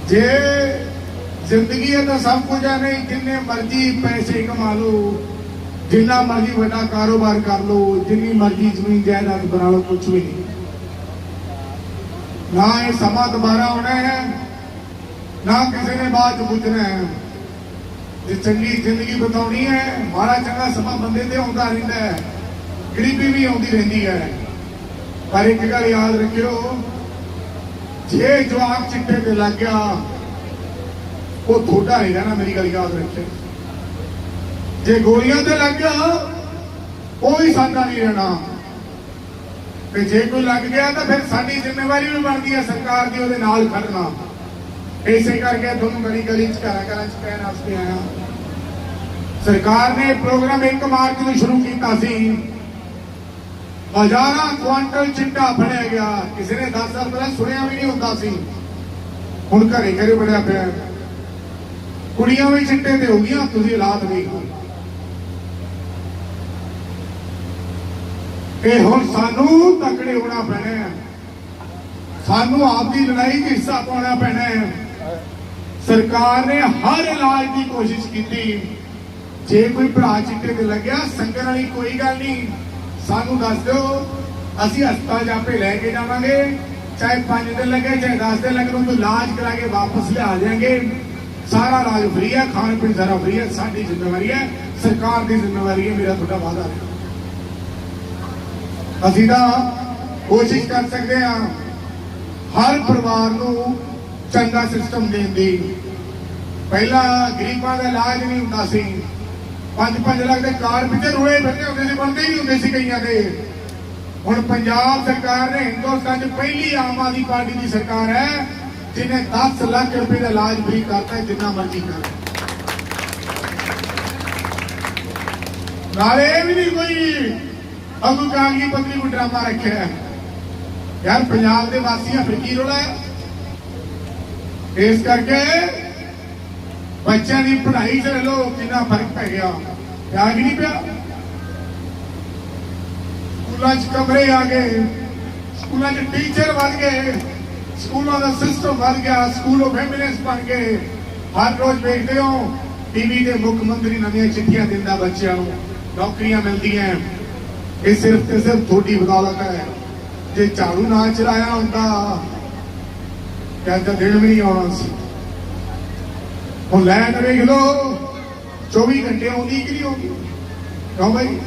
ਜੇ ਜ਼ਿੰਦਗੀ ਹੈ ਤਾਂ ਸਭ ਕੁਝ ਹੈ ਨਹੀਂ, ਜਿੰਨੇ ਮਰਜ਼ੀ ਪੈਸੇ ਕਮਾ ਲਓ, ਜਿੰਨਾ ਮਰਜ਼ੀ ਵੱਡਾ ਕਾਰੋਬਾਰ ਕਰ ਲਓ, ਜਿੰਨੀ ਮਰਜ਼ੀ ਜ਼ਮੀਨ ਜਾਇਦਾਦ ਬਣਾ ਲਓ ਕੁਝ ਵੀ ਨਹੀਂ। ਨਾ ਇਹ ਸਮਾਂ ਦੁਬਾਰਾ ਆਉਣਾ ਹੈ, ਨਾ ਕਿਸੇ ਨੇ ਬਾਅਦ ਚ ਪੁੱਛਣਾ ਹੈ। ਜੇ ਚੰਗੀ ਜ਼ਿੰਦਗੀ ਬਤਾਉਣੀ ਹੈ, ਮਾੜਾ ਚੰਗਾ ਸਮਾਂ ਬੰਦੇ ਤੇ ਆਉਂਦਾ ਰਹਿੰਦਾ ਹੈ, ਗਰੀਬੀ ਵੀ ਆਉਂਦੀ ਰਹਿੰਦੀ ਹੈ। ਪਰ ਇੱਕ ਗੱਲ ਯਾਦ ਰੱਖਿਓ, ਜੇ ਜਵਾਬ ਚਿੱਟੇ ਤੇ ਲੱਗ ਗਿਆ ਉਹ ਥੋੜਾ ਨਹੀਂ ਰਹਿਣਾ ਮੇਰੀ ਗੱਲ ਯਾਦ ਰੱਖਿਓ ਜੇ ਗੋਲੀਆਂ ਤੇ ਲੱਗ ਗਿਆ ਉਹ ਵੀ ਸਾਡਾ ਨਹੀਂ ਰਹਿਣਾ। ਤੇ ਜੇ ਕੋਈ ਲੱਗ ਗਿਆ, ਤਾਂ ਫਿਰ ਸਾਡੀ ਜ਼ਿੰਮੇਵਾਰੀ ਵੀ ਬਣਦੀ ਹੈ ਸਰਕਾਰ ਦੀ, ਉਹਦੇ ਨਾਲ ਖੜਨਾ ਇਸੇ ਕਰਕੇ ਤੁਹਾਨੂੰ ਗਲੀ ਗਲੀ ਚ, ਘਰਾਂ ਘਰਾਂ ਚ ਕਹਿਣ ਵਾਸਤੇ ਆਇਆ। ਸਰਕਾਰ ਨੇ ਪ੍ਰੋਗਰਾਮ 1 ਮਾਰਚ ਨੂੰ ਸ਼ੁਰੂ ਕੀਤਾ ਸੀ। ਹਜ਼ਾਰਾਂ ਕੁਆਂਟਲ ਚਿੱਟਾ ਫੜਿਆ ਗਿਆ। ਕਿਸੇ ਨੇ 10 ਸਾਲ ਪਹਿਲਾਂ ਸੁਣਿਆ ਵੀ ਨਹੀਂ ਹੁੰਦਾ ਸੀ। ਹੁਣ ਘਰੇ ਘਰੇ ਬੜਿਆ ਪਿਆ। ਕੁੜੀਆਂ ਵੀ ਚਿੱਟੇ ਤੇ ਹੋ ਗਈਆਂ, ਤੁਸੀਂ ਹਾਲਾਤ ਵੇਖੋ ਇਹ ਹੁਣ ਸਾਨੂੰ ਤਕੜੇ ਹੋਣਾ ਪੈਣਾ ਹੈ। ਸਾਨੂੰ ਆਪ ਦੀ ਲੜਾਈ 'ਚ ਹਿੱਸਾ ਪਾਉਣਾ ਪੈਣਾ ਹੈ। ਸਰਕਾਰ ਨੇ ਹਰ ਇਲਾਜ ਦੀ ਕੋਸ਼ਿਸ਼ ਕੀਤੀ। ਜੇ ਕੋਈ ਭਰਾ ਚਿੱਟੇ ਤੇ ਲੱਗਿਆ ਸੰਗਣ ਵਾਲੀ ਕੋਈ ਗੱਲ ਨਹੀਂ। ਸਾਨੂੰ ਦੱਸ ਦਿਓ, ਅਸੀਂ ਹਸਪਤਾਲ ਜਾਪੇ ਲੈ ਕੇ ਜਾਵਾਂਗੇ। ਚਾਹੇ 5 ਦਿਨ ਲੱਗੇ, ਚਾਹੇ 10 ਦਿਨ ਲੱਗੇ ਤੋਂ ਇਲਾਜ ਕਰਾ ਕੇ ਵਾਪਸ ਲਿਆ ਜਾਾਂਗੇ ਸਾਰਾ ਰਾਜ ਫ੍ਰੀ ਹੈ, ਖਾਣ ਪੀਣ ਸਾਰਾ ਫ੍ਰੀ ਹੈ, ਸਾਡੀ ਜ਼ਿੰਮੇਵਾਰੀ ਹੈ, ਸਰਕਾਰ ਦੀ ਜ਼ਿੰਮੇਵਾਰੀ ਹੈ, ਮੇਰਾ ਤੁਹਾਡਾ ਵਾਅਦਾ ਹੈ। ਅਸੀਂ ਤਾਂ ਕੋਸ਼ਿਸ਼ ਕਰ ਸਕਦੇ ਹਾਂ ਹਰ ਪਰਿਵਾਰ ਨੂੰ ਚੰਗਾ ਸਿਸਟਮ ਦੇਣ ਦੀ। ਪਹਿਲਾਂ ਗਰੀਬਾਂ ਦਾ ਇਲਾਜ ਨਹੀਂ ਹੁੰਦਾ ਸੀ। 5-5 ਲੱਖ ਦੇ ਕਾਰ ਪਿੱਛੇ ਰੋਏ ਫਿਰਦੇ ਹੁੰਦੇ ਸੀ, ਬਣਦੇ ਹੀ ਹੁੰਦੇ ਸੀ ਕਈਆਂ ਦੇ। ਹੁਣ ਪੰਜਾਬ ਸਰਕਾਰ ਨੇ ਹਿੰਦੁਸਤਾਨ 'ਚ ਪਹਿਲੀ ਆਮ ਆਦਮੀ ਪਾਰਟੀ ਦੀ ਸਰਕਾਰ ਹੈ। ਜਿਹਨੇ 10 ਲੱਖ ਰੁਪਏ ਦਾ ਇਲਾਜ ਫ੍ਰੀ ਕਰਤਾ ਹੈ, ਜਿੰਨਾ ਮਰਜ਼ੀ ਕਰ। ਨਾਲੇ ਇਹ ਵੀ ਨਹੀਂ ਕੋਈ ਅਬੂ ਕਾਂਗੀ ਪਤਨੀ ਕੋਈ ਡਰਾਮਾ ਰੱਖਿਆ ਹੈ। ਯਾਰ, ਪੰਜਾਬ ਦੇ ਵਾਸੀਆਂ ਫਿਰ ਕੀ ਰੋਲਾ ਇਸ ਕਰਕੇ ਬੱਚਿਆਂ ਦੀ ਪੜ੍ਹਾਈ 'ਚ ਲੋ ਕਿੰਨਾ ਫ਼ਰਕ ਪੈ ਗਿਆ। ਪਿਆ ਕਿ ਨਹੀਂ ਪਿਆ। ਸਕੂਲਾਂ 'ਚ ਕਮਰੇ ਆ ਗਏ, ਸਕੂਲਾਂ 'ਚ ਟੀਚਰ ਵੱਧ ਗਏ। ਸਕੂਲਾਂ ਦਾ ਸਿਸਟਮ ਵੱਧ ਗਿਆ ਸਕੂਲ ਆਫ ਐਮਿਨੈਂਸ ਬਣ ਗਏ। ਹਰ ਰੋਜ਼ ਵੇਖਦੇ ਹੋ ਟੀਵੀ ਤੇ ਮੁੱਖ ਮੰਤਰੀ ਨਵੀਆਂ ਚਿੱਠੀਆਂ ਦਿੰਦਾ ਬੱਚਿਆਂ ਨੂੰ, ਨੌਕਰੀਆਂ ਮਿਲਦੀਆਂ ਇਹ ਸਿਰਫ ਤੇ ਸਿਰਫ ਤੁਹਾਡੀ ਬਦੌਲਤ ਹੈ ਜੇ ਝਾੜੂ ਨਾ ਚਲਾਇਆ ਹੁੰਦਾ ਕਹਿੰਦਾ ਦਿਨ ਵੀ ਨਹੀਂ ਆਉਣਾ ਸੀ। ਹੁਣ ਲੈਟ ਵੇਖ ਲੋ 24 ਘੰਟੇ ਆਉਂਦੀ ਕਿ ਨਹੀਂ ਆਉਂਦੀ? ਕਿਉਂ ਭਾਈ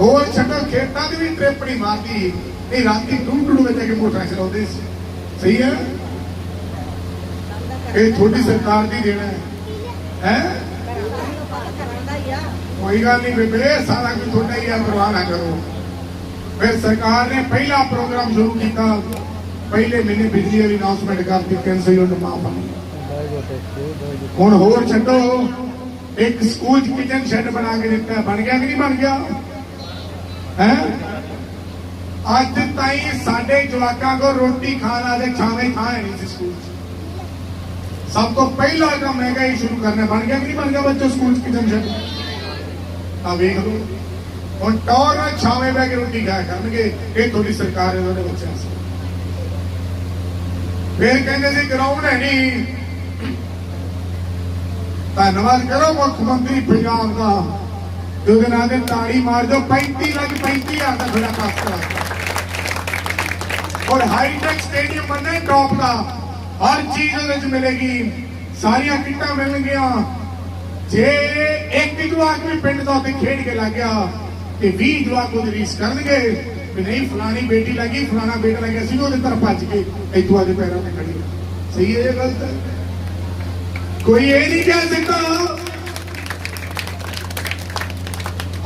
ਹੋਰ ਛੱਡੋ, ਖੇਤਾਂ ਦੀ ਵੀ ਟ੍ਰਿਪ ਨਹੀਂ ਮਾਰਦੀ। ਇਹ ਰਾਤੀ ਡੂਡ ਡੂਡ ਵਿੱਚ ਆ ਕੇ ਮੋਟਰਾਂ ਚਲਾਉਂਦੇ ਸੀ। ਇਹ ਤੁਹਾਡੀ ਸਰਕਾਰ ਦੀ ਦੇਣਾ ਹੈ। ਹੈ? ਕੋਈ ਗੱਲ ਨਹੀਂ ਬੇਬੇ, ਸਾਰਾ ਕੁਝ ਤੁਹਾਡਾ ਹੀ ਹੈ ਪਰਵਾਹ ਨਾ ਕਰੋ। ਫਿਰ ਸਰਕਾਰ ਨੇ ਪਹਿਲਾ ਪ੍ਰੋਗਰਾਮ ਸ਼ੁਰੂ ਕੀਤਾ। ਪਹਿਲੇ ਮਹੀਨੇ ਬਿਜਲੀ ਵਾਲੀ ਅਨਾਉਂਸਮੈਂਟ ਕਰਤੀ 300 ਯੂਨਿਟ ਮਾਫ ਹੁਣ। ਹੋਰ ਛੱਡੋ। ਇੱਕ ਸਕੂਲ ਚ ਕਿਚਨ ਸ਼ੈੱਡ ਬਣਾ ਕੇ ਦਿੱਤਾ। ਬਣ ਗਿਆ ਕਿ ਨਹੀਂ ਬਣ ਗਿਆ? ਹੈ? ਅੱਜ ਤਾਈ ਸਾਡੇ ਜਵਾਕਾਂ ਕੋ ਰੋਟੀ ਖਾਣ ਵਾਲੇ ਛਾਵੇਂ ਥਾਂ ਨਹੀਂ ਸੀ ਸਕੂਲ ਸਭ ਤੋਂ ਪਹਿਲਾ ਕੰਮ ਹੈਗਾ ਇਹ ਸ਼ੁਰੂ ਕਰਨਾ। ਬਣ ਗਿਆ ਕਿ ਨਹੀਂ ਬਣ ਗਿਆ ਬੱਚੋ ਸਕੂਲ ਚ ਕਿਚਨ ਸ਼ੈੱਡ ਆ ਵੇਖ ਲਓ। ਹੁਣ ਟੌਰ ਨਾਲ ਛਾਵੇਂ ਬਹਿ ਕੇ ਰੋਟੀ ਖਾਇਆ ਕਰਨਗੇ ਇਹ ਤੁਹਾਡੀ ਸਰਕਾਰ ਇਹਨਾਂ ਦੇ ਬੱਚਿਆਂ ਸੀ ਫਿਰ ਕਹਿੰਦੇ ਸੀ, ਗਰਾਊਂਡ ਹੈ ਨਹੀਂ। ਧੰਨਵਾਦ ਕਰੋ ਮੁੱਖ ਮੰਤਰੀ ਪੰਜਾਬ ਦਾ। ਤੇ ਉਹਦੇ ਨਾਂ ਤੇ ਤਾੜੀ ਮਾਰ ਦਿਓ। 35 ਲੱਖ 35000 ਦਾ ਤੁਹਾਡਾ ਪਾਸ ਕਰਾ ਔਰ ਹਾਈਟੈਕ ਸਟੇਡੀਅਮ ਬਣਨਾ ਟੌਪ ਦਾ। ਹਰ ਚੀਜ਼ ਉਹਦੇ ਵਿੱਚ ਮਿਲੇਗੀ। ਸਾਰੀਆਂ ਕਿੱਟਾਂ ਮਿਲਣਗੀਆਂ। ਜੇ ਇੱਕ ਜਵਾਕ ਵੀ ਪਿੰਡ ਦਾ ਉੱਤੇ ਖੇਡ ਕੇ ਲੱਗ ਗਿਆ, ਤੇ 20 ਜਵਾਕ ਉਹਦੀ ਰੀਸ ਕਰਨਗੇ ਵੀ ਨਹੀਂ, ਫਲਾਣੀ ਬੇਟੀ ਲੱਗੀ ਫਲਾਣਾ ਬੇਟਾ ਲੱਗਿਆ ਸੀ ਉਹਦੇ ਤਰਫ ਭੱਜ ਕੇ ਇੱਥੋਂ ਆਦੇ ਪੈਰਾਂ ਤੇ ਖੜੀ ਸਹੀ ਹੈ ਇਹ ਗਲਤ ਹੈ? ਕੋਈ ਇਹ ਨਹੀਂ ਕਹਿ ਸਕਦਾ।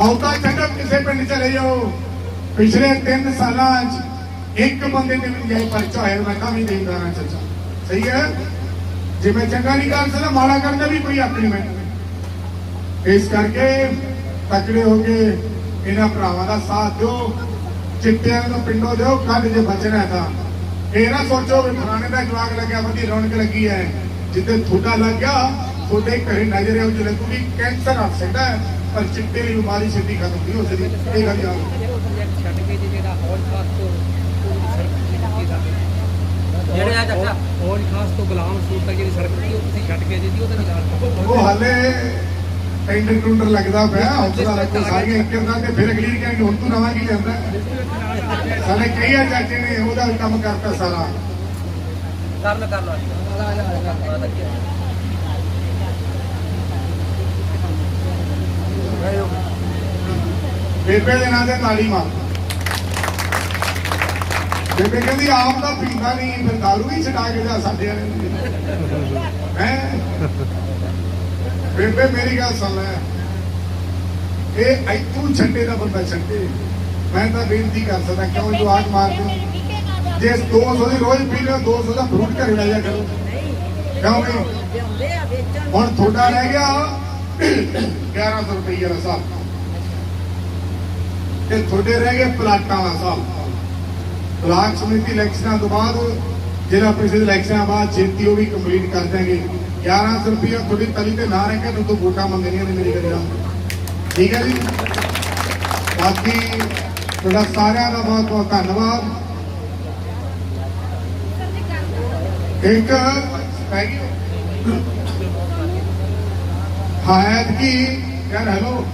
ਆਉਤਾ ਛੱਡੋ ਕਿਸੇ ਪਿੰਡ ਚਲੇ ਜਾਓ। ਪਿਛਲੇ 3 ਸਾਲਾਂ 'ਚ ਇੱਕ ਬੰਦੇ ਤੇ ਵੀ ਜਾਈ ਪਰਚਾ ਹੋਇਆ, ਮੈਂ ਤਾਂ ਵੀ ਦੇਂਦਾ ਹਾਂ ਚਾਚਾ ਸਹੀ ਹੈ? ਜੇ ਮੈਂ ਚੰਗਾ ਨਹੀਂ ਕਰ ਸਕਦਾ, ਮਾੜਾ ਕਰਨਾ ਵੀ ਕੋਈ ਹੱਕ ਨਹੀਂ ਇਸ ਕਰਕੇ ਤਕੜੇ ਹੋ ਕੇ ਇਹਨਾਂ ਭਰਾਵਾਂ ਦਾ ਸਾਥ ਦਿਓ, ਚਿੱਟਿਆਂ ਨੂੰ ਪਿੰਡੋਂ ਦਿਓ ਕੱਢ ਜੇ ਬਚਣਾ ਤਾਂ। ਇਹ ਨਾ ਸੋਚੋ ਵੀ ਫਲਾਣੇ ਦਾ ਜਵਾਕ ਲੱਗਿਆ ਵਧੀ ਰੌਣਕ ਲੱਗੀ ਹੈ। ਜਿੱਦੇ ਤੁਹਾਡਾ ਲੱਗ ਗਿਆ, ਤੁਹਾਡੇ ਘਰੇ ਨਜ਼ਰ ਆਉ ਜਿਹੜੇ ਤੁਸੀਂ ਕੈਂਸਰ ਆ ਸਕਦਾ ਪਰ ਚਿੱਟੇ ਦੀ ਬਿਮਾਰੀ ਛੇਤੀ ਖਤਮ ਨਹੀਂ ਹੋ ਸਕਦੀ। ਇਹ ਗੱਲ ਯਾਦ ਛੱਡ ਕੇ ਜਿਹੜਾ ਹੌਜ ਖਾਸ ਤੋਂ ਉਹਦੀ ਸੜਕ ਨਹੀਂ ਕੀਤੀ ਜਾਂਦੀ ਜਿਹੜੇ ਆ ਚਾਚਾ। ਹੌਜ ਖਾਸ ਤੋਂ ਗੁਲਾਮ ਸੂਰ ਤੱਕ ਜਿਹੜੀ ਸੜਕ ਸੀ ਉਹ ਤੁਸੀਂ ਛੱਡ ਕੇ ਜੀ ਉਹਦਾ ਨਿਕਾਲ ਉਹ ਹਾਲੇ ਟੈਂਡਰ ਟੁੰਡਰ ਲੱਗਦਾ ਪਿਆ ਹੌਸਲਾ ਰੱਖੋ ਸਾਰੀਆਂ ਇੱਕਰ ਦਾ ਤੇ ਫਿਰ ਅਗਲੀ ਕਹਿੰਦੀ ਹੁਣ ਤੂੰ ਨਵਾਂ ਕੀ ਲੈਂਦਾ ਸਾਡੇ ਕਈ ਆ ਚਾਚੇ ਨੇ ਉਹਦਾ ਵੀ ਕੰਮ ਕਰਤਾ ਸਾਰਾ। ਕਰ ਲੋ ਕਰ ਲੋ ਬੇਬੇ ਦੇ ਨਾਂ ਤੇ ਤਾਲੀ ਮਾਰ। ਬੇਬੇ ਕਹਿੰਦੀ ਆਪ ਤਾਂ ਪੀਂਦਾ ਨਹੀਂ ਫਿਰ ਦਾਰੂ ਵੀ ਛਡਾ ਕੇ ਜਾ ਸਾਡੇ ਵਾਲੇ ਹੈ? ਬੇਬੇ ਮੇਰੀ ਗੱਲ ਸੁਣ ਲੈ। ਇਹ ਇੱਥੋਂ ਛੱਡੇ ਦਾ ਬੰਦਾ ਛੱਡੇ। ਮੈਂ ਤਾਂ ਬੇਨਤੀ ਕਰ ਸਕਦਾ ਕਿਉਂ ਜਵਾਕ ਮਾਰ ਦਿਓ ਜੇ 200 ਦੀ ਰੋਜ਼ ਪੀ ਲਿਓ 200 ਦਾ ਫਰੂਟ ਘਰੇ ਲੈ ਜਾ ਕਰੋ। ਕਿਉਂ ਵੀ? ਹੁਣ ਤੁਹਾਡਾ ਰਹਿ ਗਿਆ 1100 ਰੁਪਏ ਦਾ ਹਿਸਾਬ। ਤੇ ਤੁਹਾਡੇ ਰਹਿ ਗਏ ਪਲਾਟਾਂ ਦਾ ਹਿਸਾਬ। ਬਲਾਕ ਸਮਿਤੀ ਇਲੈਕਸ਼ਨਾਂ ਤੋਂ ਬਾਅਦ ਜਿਹੜਾ ਪਿਛਲੇ ਇਲੈਕਸ਼ਨਾਂ ਬਾਅਦ ਛੇਤੀ ਉਹ ਵੀ ਕੰਪਲੀਟ ਕਰ ਦਾਂਗੇ 1100 ਰੁਪਏ ਤੁਹਾਡੀ ਤਲੀ ਤੇ ਨਾ ਰਹਿ ਕੇ ਤੋਂ ਵੋਟਾਂ ਮੰਗਣੀਆਂ ਨੇ ਮੇਰੀ ਗੱਲ ਠੀਕ ਹੈ ਜੀ? ਬਾਕੀ ਤੁਹਾਡਾ ਸਾਰਿਆਂ ਦਾ ਬਹੁਤ ਬਹੁਤ ਧੰਨਵਾਦ। ਇੱਕ ਹੈਗੀ ਹਾਇਤ ਕੀ ਯਾਰ ਹੈਲੋ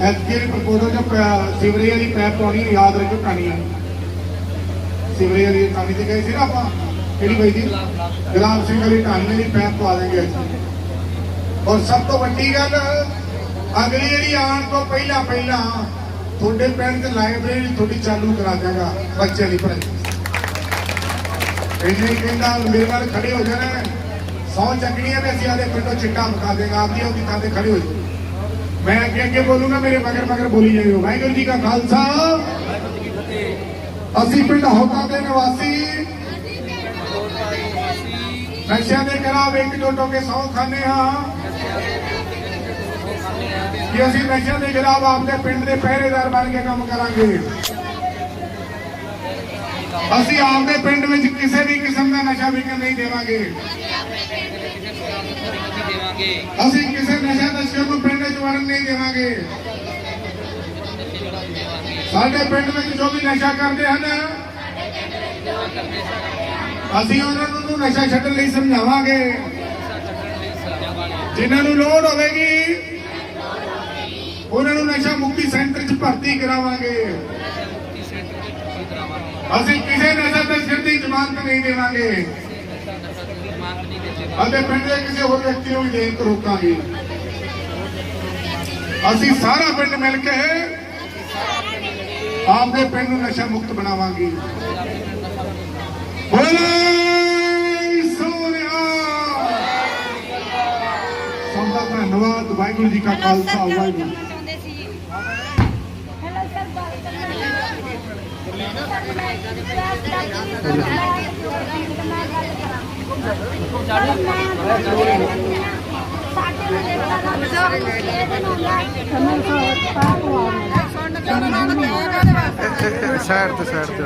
ਐਤਕੀ ਪ੍ਰਪੋਜ਼ਲ ਜੋ ਸਿਵਰੇ ਵਾਲੀ ਪੈਪ ਪਾਉਣੀ ਯਾਦ ਰੱਖੋ ਕਹਾਣੀ। ਸਿਵਰੇ ਵਾਲੀ ਕਹਾਣੀ ਤੇ ਗਏ ਸੀ ਨਾ ਆਪਾਂ। ਕਿਹੜੀ ਬਈ ਦੀ ਗੁਲਾਮ ਸਿੰਘ ਵਾਲੀ ਕਹਾਣੀ ਵਾਲੀ ਪੈਪ ਪਵਾ ਦੇਂਗੇ ਔਰ ਸਭ ਤੋਂ ਵੱਡੀ ਗੱਲ, ਅਗਲੀ ਜਿਹੜੀ ਆਉਣ ਤੋਂ ਪਹਿਲਾਂ ਪਹਿਲਾਂ ਤੁਹਾਡੇ ਪਿੰਡ ਚ ਲਾਇਬ੍ਰੇਰੀ ਤੁਹਾਡੀ ਚਾਲੂ ਕਰਾ ਦਿਆਂਗਾ, ਬੱਚਿਆਂ ਦੀ ਪੜ੍ਹਾਈ। ਇੰਨੇ ਕਹਿੰਦਾ ਮੇਰੇ ਨਾਲ ਖੜੇ ਹੋ ਜਾਣਾ ਸੌ ਚੱਕਣੀਆਂ ਨੇ ਅਸੀਂ ਆਦੇ ਪਿੰਡੋਂ ਚਿੱਟਾ ਮੁਕਾ ਦੇਗਾ ਆਪਦੀ ਉਹਦੀ ਥਾਂ ਤੇ ਖੜੇ ਹੋ ਜਾਓ। ਮੈਂ ਅੱਗੇ ਅੱਗੇ ਬੋਲੂਗਾ, ਮੇਰੇ ਮਗਰ ਮਗਰ ਬੋਲੀ ਜਾਇਓ। ਵਾਹਿਗੁਰੂ ਜੀ ਕਾ ਖਾਲਸਾ। ਅਸੀਂ ਪਿੰਡ ਹੋਤਾ ਦੇ ਨਿਵਾਸੀ। ਨਸ਼ਿਆਂ ਦੇ ਖਿਲਾਫ ਇਕਜੁੱਟ ਹੋ ਕੇ ਸੌ ਖਾਨੇ ਹਾਂ। ਕਿ ਅਸੀਂ ਨਸ਼ਿਆਂ ਦੇ ਖਿਲਾਫ ਆਪਦੇ ਪਿੰਡ ਦੇ ਪਹਿਰੇਦਾਰ ਬਣ ਕੇ ਕੰਮ ਕਰਾਂਗੇ। ਅਸੀਂ ਆਪਦੇ ਪਿੰਡ ਵਿੱਚ ਕਿਸੇ ਵੀ ਕਿਸਮ ਦਾ ਨਸ਼ਾ ਵਿਕਣ ਨਹੀਂ ਦੇਵਾਂਗੇ। ਅਸੀਂ ਕਿਸੇ ਨਸ਼ਾ ਤਸਕਰ ਨੂੰ ਪਿੰਡ ਵਿੱਚ ਵੜਨ ਨਹੀਂ ਦੇਵਾਂਗੇ। ਸਾਡੇ ਪਿੰਡ ਵਿੱਚ ਜੋ ਵੀ ਨਸ਼ਾ ਕਰਦੇ ਹਨ, ਅਸੀਂ ਉਹਨਾਂ ਨੂੰ ਨਸ਼ਾ ਛੱਡਣ ਲਈ ਸਮਝਾਵਾਂਗੇ। ਜਿਨ੍ਹਾਂ ਨੂੰ ਲੋੜ ਹੋਵੇਗੀ, ਉਹਨਾਂ ਨੂੰ ਨਸ਼ਾ ਮੁਕਤੀ ਸੈਂਟਰ 'ਚ ਭਰਤੀ ਕਰਾਵਾਂਗੇ। ਅਸੀਂ ਕਿਸੇ ਨਸ਼ਾ ਤੇ ਸਿਰ ਦੀ ਜ਼ਮਾਨਤ ਨਹੀਂ ਦੇਵਾਂਗੇ। ਅਤੇ ਪਿੰਡ ਦੇ ਕਿਸੇ ਹੋਰ ਵਿਅਕਤੀ ਨੂੰ ਵੀ ਦੇਣ ਤੋਂ ਰੋਕਾਂਗੇ। ਅਸੀਂ ਸਾਰਾ ਪਿੰਡ ਮਿਲ ਕੇ ਆਪਦੇ ਪਿੰਡ ਨੂੰ ਨਸ਼ਾ ਮੁਕਤ ਬਣਾਵਾਂਗੇ। ਬੋਲੇ ਸੋਨਿਆ ਸੰਦਾ ਧੰਨਵਾਦ ਵਾਹਿਗੁਰੂ ਜੀ ਕਾ ਖਾਲਸਾ ਵਾਹਿਗੁਰੂ। ਹੈਲੋ ਸਰ ਬਾਤ ਸਾਈਡ ਤੇ ਸਾਈਡ ਤੇ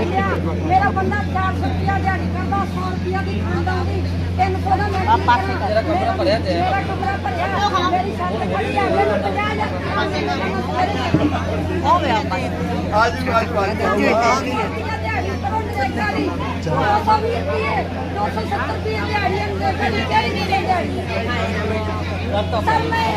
ਮੇਰਾ ਬੰਦਾ 400 ਰੁਪਿਆ ਦਿਹਾੜੀ ਕਰਦਾ 100 ਰੁਪਿਆ ਦੀ ਖਾਂਦਾ ਉਹਦੀ ਤਿੰਨ ਸੌ ਦਾ ਮੈਂ ਪਾਸੇ ਤੇਰਾ ਕਮਰਾ ਭਰਿਆ ਤੇ। ਮੇਰਾ ਕਮਰਾ ਭਰਿਆ ਮੇਰੀ ਛੱਤ ਖੜੀ ਆ ਮੈਨੂੰ 50000 ਹੋ। ਗਿਆ ਆਜ ਆਜ ਬਾਤ ਮੈਂ ਕਿਉਂ ਕਰਨਾ ਰੱਬ ਦਾ। ਗਰਾਊਂਡ ਦੀ। ਕਿਆ ਕਰ ਰਹੇ ਆ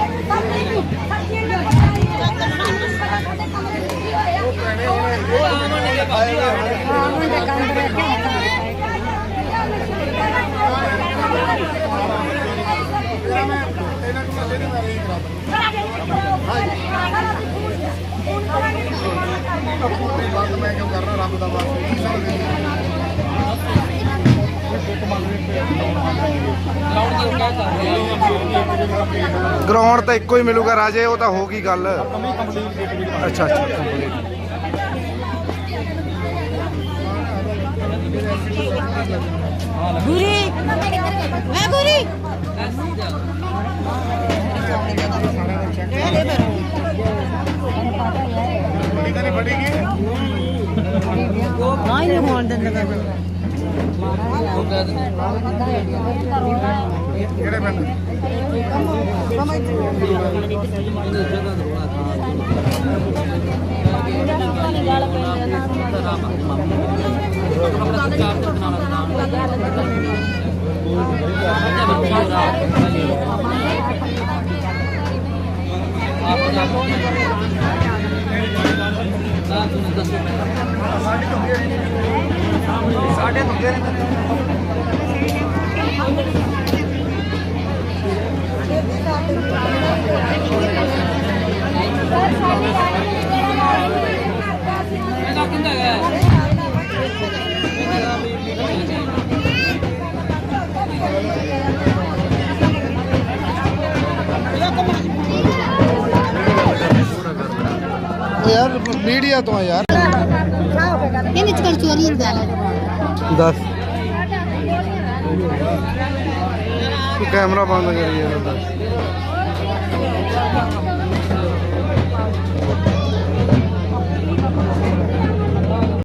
ਗਰਾਊਂਡ ਤਾਂ ਇੱਕੋ ਹੀ ਮਿਲੂਗਾ ਰਾਜੇ ਉਹ ਤਾਂ ਹੋ ਗਈ ਗੱਲ ਅੱਛਾ ਅੱਛਾ complete। ਗੁਰੀ ਮੈਂ ਗੁਰੀ ਬੜੀ ਤਾਂ ਨਹੀਂ ਫੜੇਗੀ ਨਾ ਹੀ ਹੋਣ ਦਿੰਦਾ ਉਹ ਕਹਿ ਦਿੰਦੇ ਕਿਹੜੇ ਪਿੰਡ ਇਹਨੇ ਜਗ੍ਹਾ ਤੇ ਚਾਰ ਤੋਂ ਬਣਾਉਣਾ ਸਾਡੇ ਤੋਂ ਇਹਦਾ ਕਿੰਦਾ ਹੈ ਯਾਰ ਮੀਡੀਆ ਤੋਂ ਆ ਯਾਰ। ਇਹਨੇ ਚਕਰ ਚੋਰੀ ਹੁੰਦਾ ਦੱਸ। ਤੂੰ ਕੈਮਰਾ ਬੰਦ ਕਰੀ ਯਾਰ ਦੱਸ